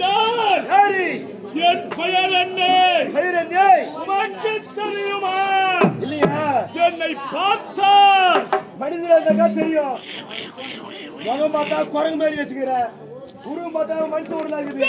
யாரு? என் பெயர் என்ன? பேர் என்ன? தெரியுமா? இல்லையா? என்னை பார்த்தால் மனிதர் தெரியும். முகம் பார்த்தா குரங்கு மாதிரி வச்சுக்கிற. உருவம் பார்த்தா மனுஷன் உடலா இருக்குது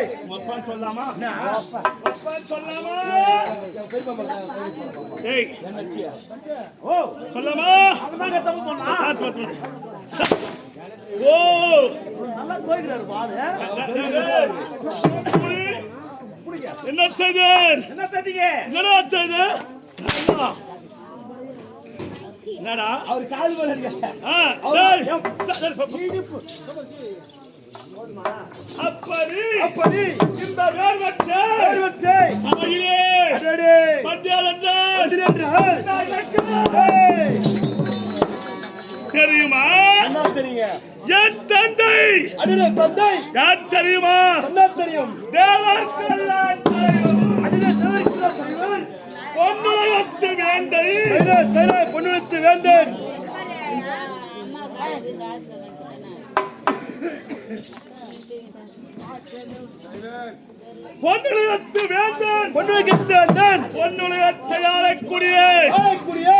அட அப்பா யாரு ஒப்பான் சொல்லாமா? ஒப்பான் சொல்லாமா ஏய். ஓ சொல்லாமா? அவதாங்க தப்பு பண்ணா? ஓ. நல்லா தோய்க்கிறாரு பாரு என்ன செய்து? என்ன என்னடா செய்து? என்னடா? அவர் கால் மேல இருக்க அப்படி அப்படி இந்த வேர்வற்ற தேர்வத்தை சபையிலே அடடே பட்டியலன்ற தெரியுமா என்ன தெரியுங்க என் தந்தை அடடே தந்தை யார் தெரியுமா என்ன தெரியும் தேவர்க்கெல்லாம் தெரியும். அடடே தேவருக்கு தெரியும் பொன்னுலகத்து வேந்தை பொன்னுவத்து வேந்தன் பொன்னுலகத்து வேந்தன். பொன்னுவத்து வேந்தன். பொன்னுலகத்தை ஆளக்கூடிய. ஆளக்கூடிய.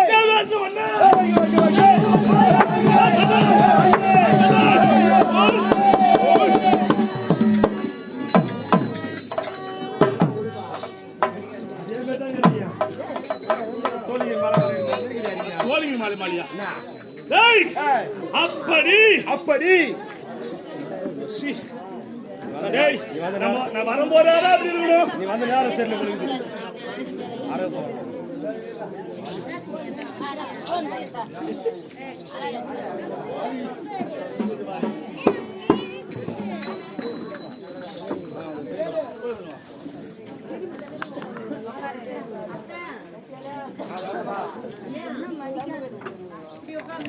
அப்படி. அப்படி. நம்ம வரும்போதாதான் அப்படி இருக்கணும். நீ வந்து நேரம் சரியில் விழுகுது உட்காந்து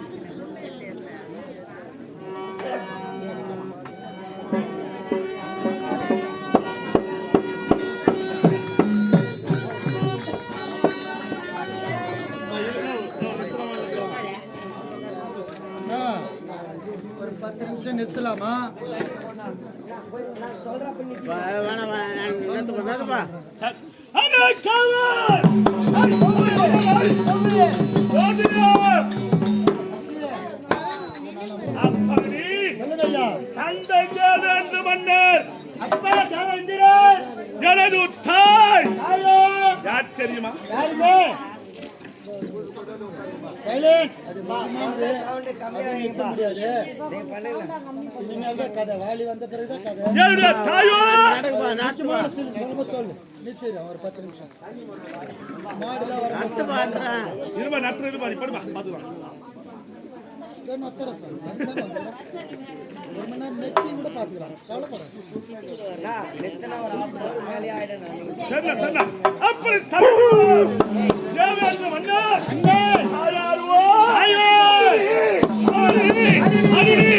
மன்னர் அப்பா தேவேந்திரன் எனது தாய் யார் தெரியுமா சைலன்ஸ் அது முக்கியமானது அது நிறுத்த முடியாது. இனிமேல் தான் கதை. வாலி வந்த பிறகுதான் கதை. என்னுடைய தாயோ! முக்கியமான சொல்லு சொல்லுங்க சொல்லு. நிறுத்திடுறேன் ஒரு பத்து நிமிஷம். மாடுலாம் வர இருபா நட்டு இருபா நீ படுப்பா பாத்துக்கலாம் நொத்தர சொல்லு அதுதான் வந்துடும். ஒரு மணி நேரம் நெட்டி கூட பார்த்துக்கலாம் கவலைப்படாது. சரிண்ணா சரிண்ணா அப்படி தமிழ் தேவேந்திர மன்னர்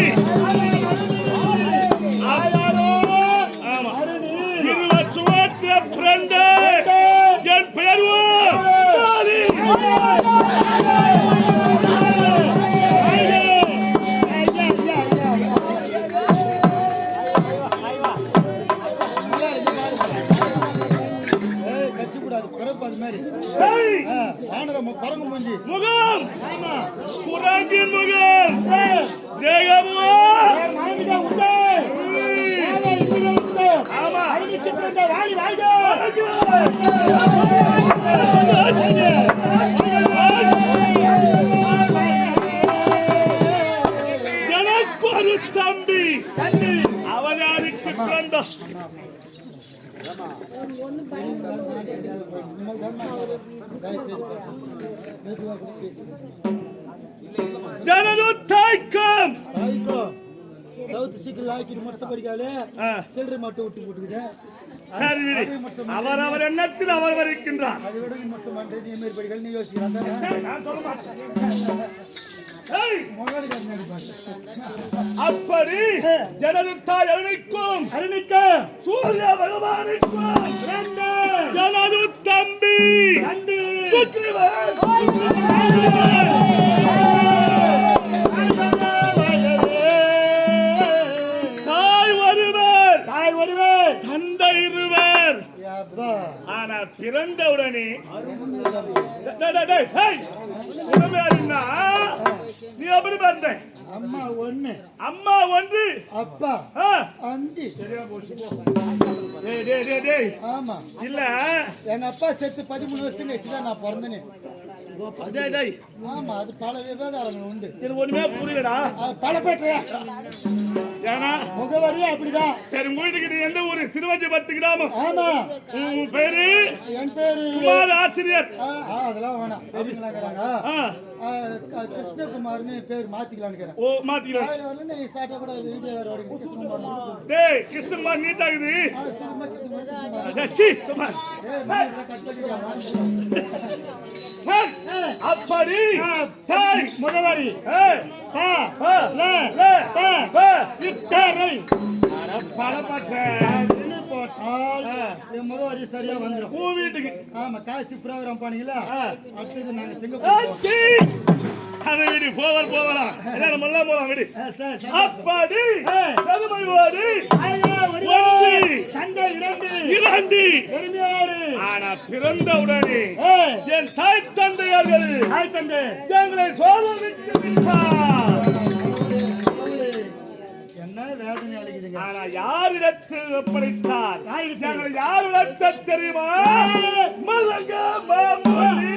எனது தாய்க்கும் தாய்க்கோ, சவுத்து சிக்கல் ஆக்கிட்டு மட்டும் படிக்காலே சில்லறை மட்டும் விட்டு போட்டுக்கிட்டேன். அவர் அவர் எண்ணத்தில் அவர் பாரு. அப்படி எனது தாய் அருணிக்கும் அருணிக்க சூரிய பகவானுக்கும் எனது தம்பி சுக்ரீவன். உடமையாடினா, நீ எப்படி வந்த அம்மா ஒண்ணு. அம்மா ஒன்று. அப்பா அஞ்சு. டேய், டேய். ஆமா. இல்ல. எங்க அப்பா செத்து பதிமூணு வருஷம் கழிச்சுதான் நான் பிறந்தேனே. ஆமா அது பல விவகாரங்கள் உண்டு. எனக்கு ஒண்ணுமே புரியலடா. பல பேட்டையா ஏன்னா முகவரியே அப்படிதான். சரி வீட்டுக்கு எந்த ஊரு? சிறுவஞ்சிபத்து கிராமம். ஆமா. பேரு? என் பேரு குமார ஆசிரியர். அதெல்லாம் வேணாம். கிருஷ்ணகுமார்னு பேர் மாத்திக்கலாம்னு ஓ மாத்திக்கலாம். சாட்டா கூட வீடியோ வேற ஓடிக்குது கிருஷ்ணகுமார் டேய் கிருஷ்ணகுமார் நீட் ஆகுது ஆ, சினிமா கிருஷ்ணகுமார் கிருஷ்ணகுமார். டேய், சீ, சும்மா அப்படி தாய் முகவரி என் முகவரி சரியா வந்துடும் வீட்டுக்கு. ஆமா காசி ப்ரோக்ராம் போனீங்களா. அடுத்தது நாங்க சிங்கப்பூர். அதை விடு போவர் போகலாம் எல்லாரும் எல்லாம் போலாம் விடு. அப்படி. கருமை ஓடி இரண்டு. பெருமையாடு. ஆனா பிறந்த உடனே என் தாய் தந்தையர்கள் தாய் தந்தை. எங்களை ஆனா யாரிடத்தில் ஒப்படைத்தார்? யாரிடத்தில்? எங்களை யாரிடத்தில் தெரியுமா? மலங்க மாமொழி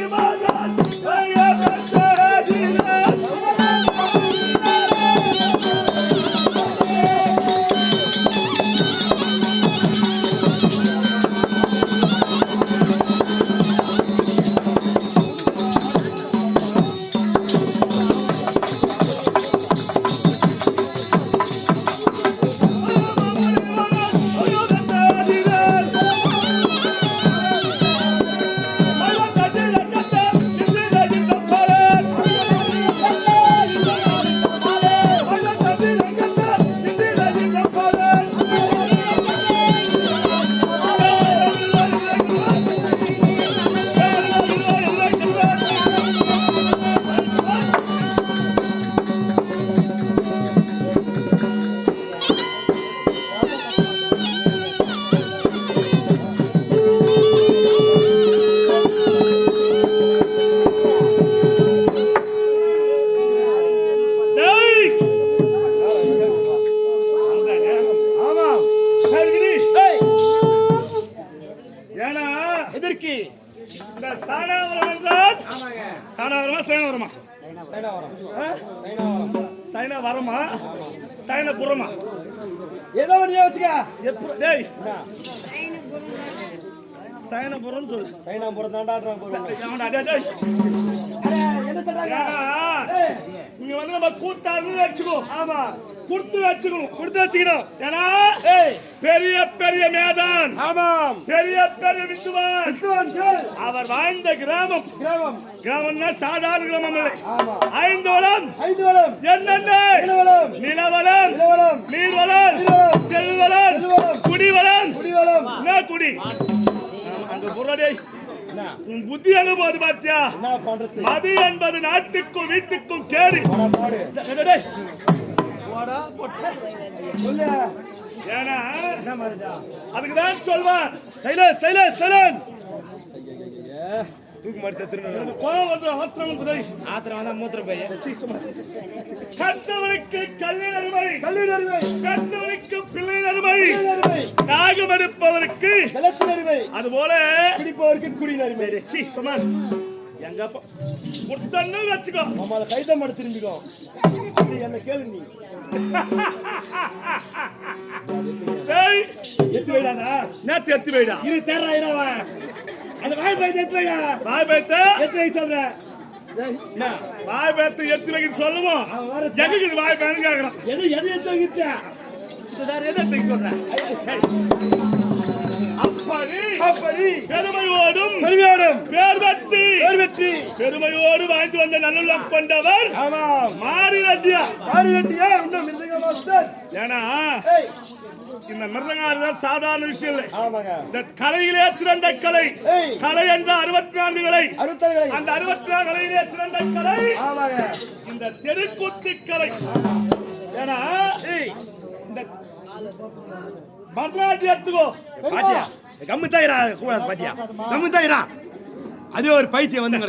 இருக்கு இந்த சாணாவரம் என்றால் சாணாவரமா சைனவரமா சைனா வரமா சைன புறமா ஏதோ ஒன்று யோசிக்க எப்ப டேய். சைனபுரம் சொல்லு. சைனாபுரம் தாண்டாடுறான் சொல்றாங்க. இங்க வந்து நம்ம கூத்தாருன்னு வச்சுக்கோ. ஆமா. கொடுத்து வச்சுக்கணும். கொடுத்து வச்சுக்கணும். ஏன்னா பெரிய பெரிய மேதான். ஆமாம் பெரிய பெரிய வித்துவான்கள் அவர் வாழ்ந்த கிராமம். கிராமம். கிராமம்னா சாதாரண கிராமம் இல்லை. ஐந்து வளம் ஐந்து வளம் என்னென்ன? நிலவளம். நிலவளம். நிலவளம். நீர்வளம். செல்வளம். குடிவளம். குடிவளம். என்ன குடி? புறடே என்ன உன் புத்தி போகுது பாத்தியா? மது என்பது நாட்டுக்கும் வீட்டுக்கும் கேடு. அதுக்குதான் சொல்வான் சைலன் சைலன் சைலன். தூக்கு மாடி செத்துருன்னு எனக்கு கோபம் வந்து ஆத்திரம் வந்து ஆத்திரம் வந்தா மூத்திரம் போய். கற்றவனுக்கு கல்வி அருமை கல்லூரி அருமை கற்றவனுக்கு பிள்ளை அருமை நாகம் எடுப்பவருக்கு ஜலத்தின் அருமை அதுபோல குடிப்பவருக்கு குடியின் அருமை சீ, சுமார் எங்க அப்பா? குட்டன்னு வச்சுக்கோ. நம்மள கைதம் மாட திரும்பிக்கோ. அப்படி என்ன கேளு நீ. எத்து வைடாதா நேத்து எத்தி வைடா இது தேரா இரவா அந்த வாய் பைத்து எத்து வைடா வாய் பேத்த? எத்து வை சொல்றேன் என்ன? வாய் பேத்த எத்தி வைக்க சொல்லுவோம் இது வாய் பேனு கேக்குறான்? எது எது எத்து வைக்கிட்ட இது வேற எதை எத்தி சொல்றேன் அப்படி பெருமையோடும் பெருமையோடும் பேர் வெற்றி பேர் வெற்றி பெருமையோடு வாழ்ந்து வந்த நல்லுள்ளம் கொண்டவர் ஆமாம் மாறி ரெட்டியா ஆறு கட்டியா இன்னும் மிருதங்க மாஸ்டர். ஏன்னா இந்த மிருதங்காரர்கள் சாதாரண விஷயம் இல்லை. இந்த கலையிலே சிறந்த கலை. கலை என்ற அறுபத்தி நான்கு கலை. அந்த அறுபத்தி நான்கு கலையிலே சிறந்த கலை. இந்த தெருக்கூத்து கலை. ஏன்னா இந்த பரதநாட்டியம் எடுத்துக்கோ. பாத்தியா? கம்மு தாயிரா கூடாது பாத்தியா? கம்மு தாயிரா அதே ஒரு பைத்தியம் வந்து.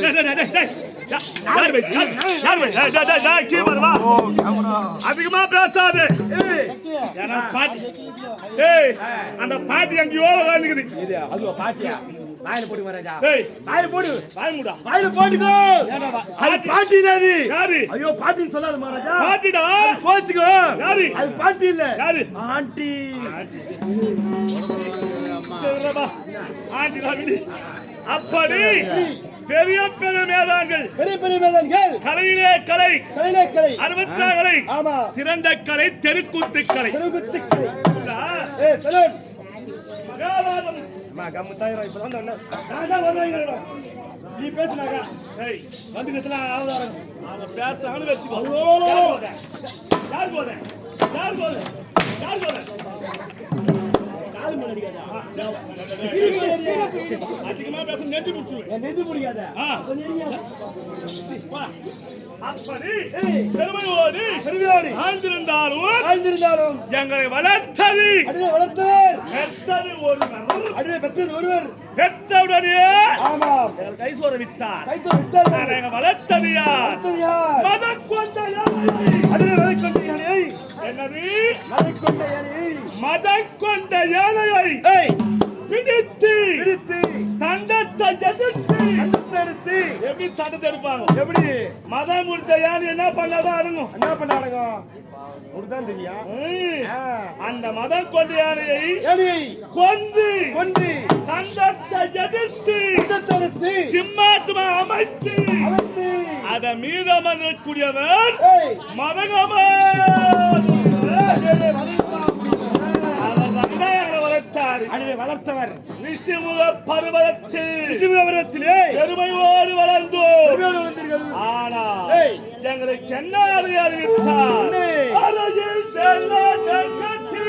அதிகமா பேசாது. பாட்டி ஏய் அந்த பாட்டி எங்கேயோ இது அதுவா பாத்தியா? வாயில போடு மராஜா வாயில போடு. வாய் மூடா. வாயில அது பாட்டி. அது. யாரு? ஐயோ பாட்டின்னு சொல்லாத பாட்டிடா. போச்சுக்கோ. யாரு? அது பாட்டி இல்ல. யாரு? ஆண்டி. விடு அப்படி பெரிய பெரிய மேதாங்கள் பெரிய பெரிய மேதன்கள். கலையிலே கலை. கலையிலே கலை. அறுபத்தா கலை. ஆமா. சிறந்த கலை தெருக்கூத்து கலை. தெருகுத்து கலை? ஏ சலன் மகாபாரதம். அம்மா கம்மு தாயிரா இப்ப வந்து நான் தான் வருவாங்க நீ பேசுனாங்க ஏய். ஐயோ. யார் போத? யார் போத? யார் போத? அதிகமா பேச நெஞ்சு நெஞ்சு பெருமையோடு எங்களை வளர்த்தது வளர்த்தவர் பெற்றது ஒருவர் பெற்றது ஒருவர் பெற்றவுடனே கைசோர விட்டார். வளர்த்தது யார் மதம் கொண்ட என்னது? மதம் கொண்ட யானையை. பிடித்து பிடித்து தண்டத்தை எதிர்த்து. எடுத்து. எப்படி தண்டத்தை எடுப்பாங்க? எப்படி? மதம் கொடுத்த யானை என்ன பண்ணாதான் அடங்கும். என்ன பண்ணாடுங்க உனக்குதான் தெரியும் ம். ஆ. அந்த மதம் கொண்ட யானையை கொன்று. கொன்று. தண்டத்தை எதிர்த்து. கண்டத்தை எடுத்து. சிம்மாசனம் அமைத்து. அமர்த்து அத மீதமர்ந்தக்கூடியவர் ஏய். மதகமா அவர் வந்தாரை அடியை வளர்த்தவர். ரிஷிமுக பருவத்தில் பெருமையோடு வளர்ந்தோம். பெருமையோடு வளர்ந்தீர்கள் ஆனா ஏய். எங்களுக்கு என்ன அறிவித்தார்? அருகில் கட்டி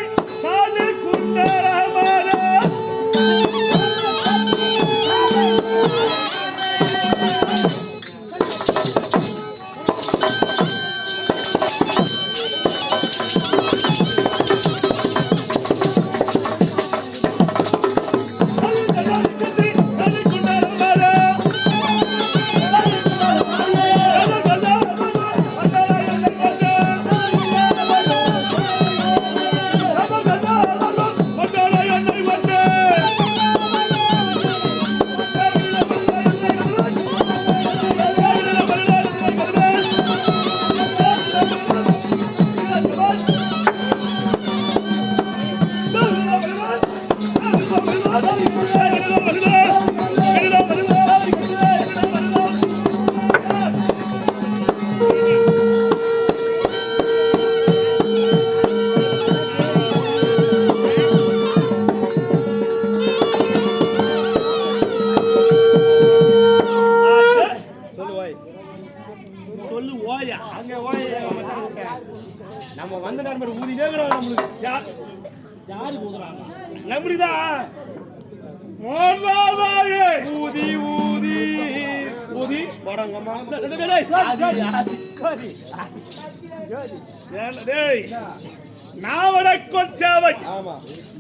வணக்கம்.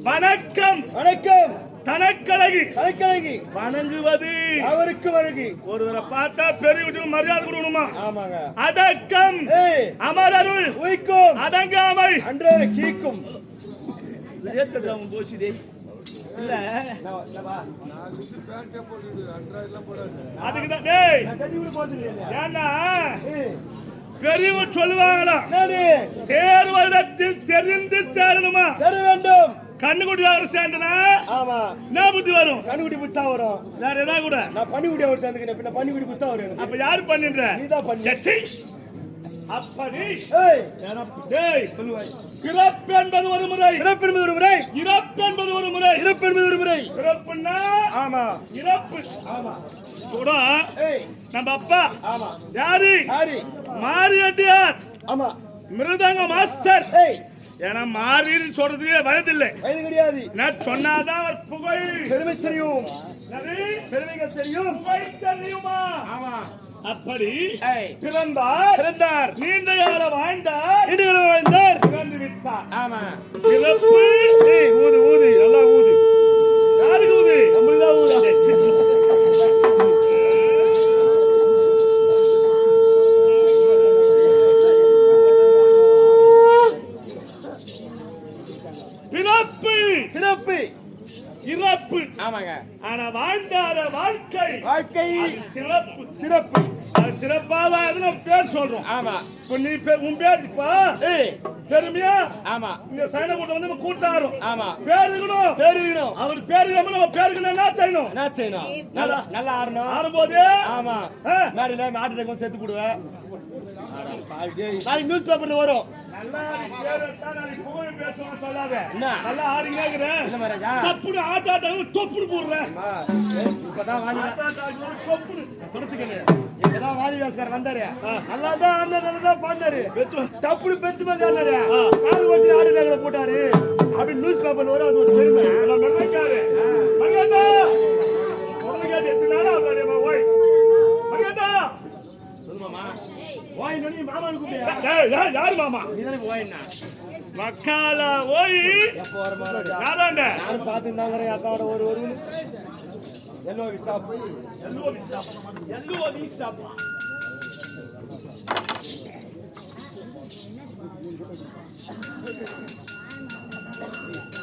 வணக்கம். வணக்கம் தனக்கழகி. கலைக்கலைக்கு வணங்குவது. அவருக்கு வருகி. ஒருவரை பார்த்தா பெரியவற்றுக்கு மரியாதை கொடுக்கணுமா? ஆமாங்க. அடக்கம் அமரருள். உயிக்கும். அடங்காமை. அன்றே கீக்கும். போச்சுதே பெரியவங்க சொல்லுவாங்களா? நானே சேர்வதத்தில் தெரிந்து சேரணுமா? தர வேண்டும். கண்ணுக்குட்டி வாங்க சேர்ந்தனா? ஆமா. என்ன புத்தி வரும்? கண்ணுக்குட்டி புத்தா வரும். வேற ஏதாவது கூட? நான் பன்னிக்குட்டி அவர் சேர்ந்துக்கிறேன். பின்ன பன்னிக்குட்டி புத்தா வரும் அப்ப யாரு பண்ணின்ற? நீதான் பண்ணு. அப்படி பிறப்பு என்பது ஒரு முறை. என்பது ஒரு முறை. இறப்பு என்பது ஒரு முறை. இறப்பு என்பது ஒரு முறை. பிறப்புன்னா ஆமா. இறப்பு. ஆமா. கூட நம்ம அப்பா ஆமா. யாரு? யாரு? மாரி ரெட்டியார் ஆமா. மிருதங்க மாஸ்டர். ஏய். ஏன்னா மாறின்னு சொல்றதுக்கே வயதில்லை. வயது கிடையாது. நான் சொன்னாதான் அவர் புகழ். பெருமை தெரியும்? பெருமைகள் தெரியும். தெரியுமா? ஆமா. அப்படி பிறந்தார். பிறந்தார். நீண்ட காலம் வாழ்ந்தார். இடுகளை வாழ்ந்தார். இறந்து விட்டார். ஆமா. பிறப்பு. ஊது ஊது நல்லா ஊது. யாருக்கு உது நம்மளுக்கு தான் ஊதா சிறப்பு இறப்பு. ஆமாங்க. ஆனா வாழ்ந்தார வாழ்க்கை. வாழ்க்கை. சிறப்பு. சிறப்பு. சிறப்பாக நம்ம பேர் சொல்றோம் ஆமா இப்ப நீ பே- உன் பேர் இப்ப பெருமையா ஆமா இங்க சைன கூட்டம் வந்து நம்ம கூட்டாரும் ஆமா பேர் இருக்கணும் பேரு இருக்கணும் அவர் பேர் இல்லாம நம்ம பேருக்கு என்ன செய்யணும் என்ன செய்யணும் நல்லா நல்லா ஆடணும் ஆடும்போது ஆமா. மேடையில மாட்டு செத்து போடுவேன் நாளைக்கு நியூஸ் பேப்பர்ல வரும். தப்புடு ஆட்டாட்டம் தொப்புடு போடுறேன் இப்பதான் வாணி இப்பதான் வாஸ்கர் வந்தாரு. நல்லா தான் ஆடினாரு நல்லா தான் பாடினாரு தப்புடு பெச்சு மாதிரி ஆடினாரு கால் வச்சு ஆடுறாங்கள போட்டாரு. அப்படி நியூஸ் பேப்பர்ல வரும் அது ஒரு பெருமை. யாரு மாமா? மக்கால ஓய். தான் வரேன் அக்காவோட ஒரு ஒரு yellow stop yellow vista yellow vista bill bill